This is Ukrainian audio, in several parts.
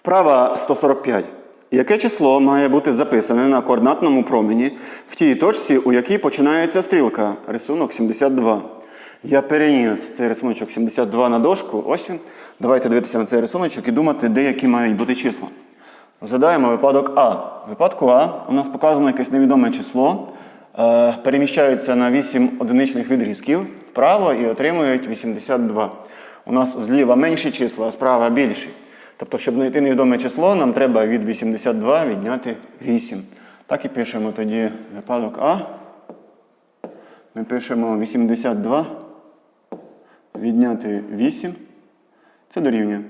Вправа 145. Яке число має бути записане на координатному промені в тій точці, у якій починається стрілка? Рисунок 72. Я переніс цей рисуночок 72 на дошку. Ось він. Давайте дивитися на цей рисуночок і думати, де які мають бути числа. Розглядаємо випадок А. В випадку А у нас показано якесь невідоме число, е, переміщаються на 8 одиничних відрізків вправо і отримують 82. У нас зліва менші числа, а справа більші. Тобто, щоб знайти невідоме число, нам треба від 82 відняти 8. Так і пишемо тоді випадок А. Ми пишемо 82 відняти 8. Це дорівнює.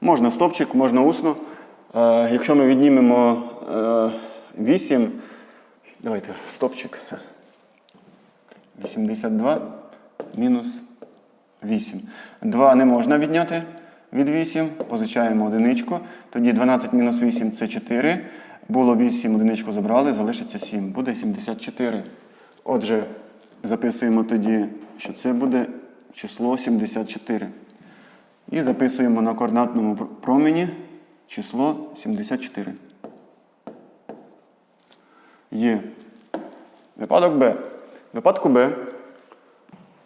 Можна стопчик, можна усно. Е, якщо ми віднімемо е, 8, давайте стопчик. 82 мінус 8. 2 не можна відняти від 8, позичаємо одиничку. Тоді 12 мінус 8 це 4. Було 8, одиничку забрали, залишиться 7. Буде 74. Отже, записуємо тоді, що це буде число 74. І записуємо на координатному промені число 74. Є. Випадок Б. В випадку Б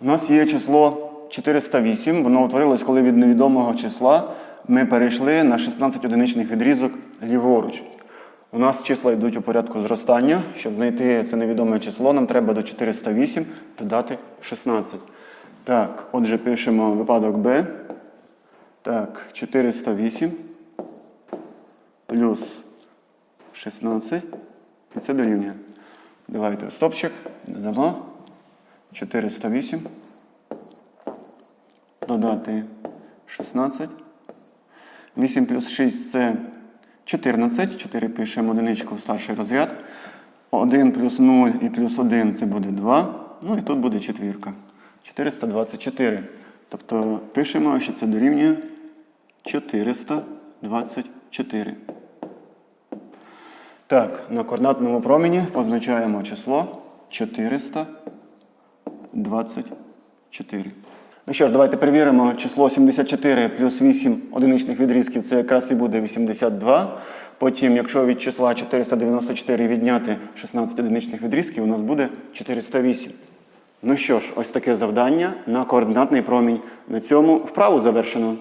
у нас є число 408. Воно утворилось, коли від невідомого числа ми перейшли на 16 одиничних відрізок ліворуч. У нас числа йдуть у порядку зростання. Щоб знайти це невідоме число, нам треба до 408 додати 16. Так, отже, пишемо випадок Б. Так, 408 плюс 16. І це дорівнює. Давайте стопчик. Додамо. 408. Додати 16. 8 плюс 6 це 14. 4 пишемо одиничку в старший розряд. 1 плюс 0 і плюс 1 це буде 2. Ну і тут буде четвірка. 424. Тобто пишемо, що це дорівнює 424. Так, на координатному промені позначаємо число 424. Ну що ж, давайте перевіримо число 74 плюс 8 одиничних відрізків, це якраз і буде 82. Потім, якщо від числа 494 відняти 16 одиничних відрізків, у нас буде 408. Ну що ж, ось таке завдання на координатний промінь. На цьому вправу завершено.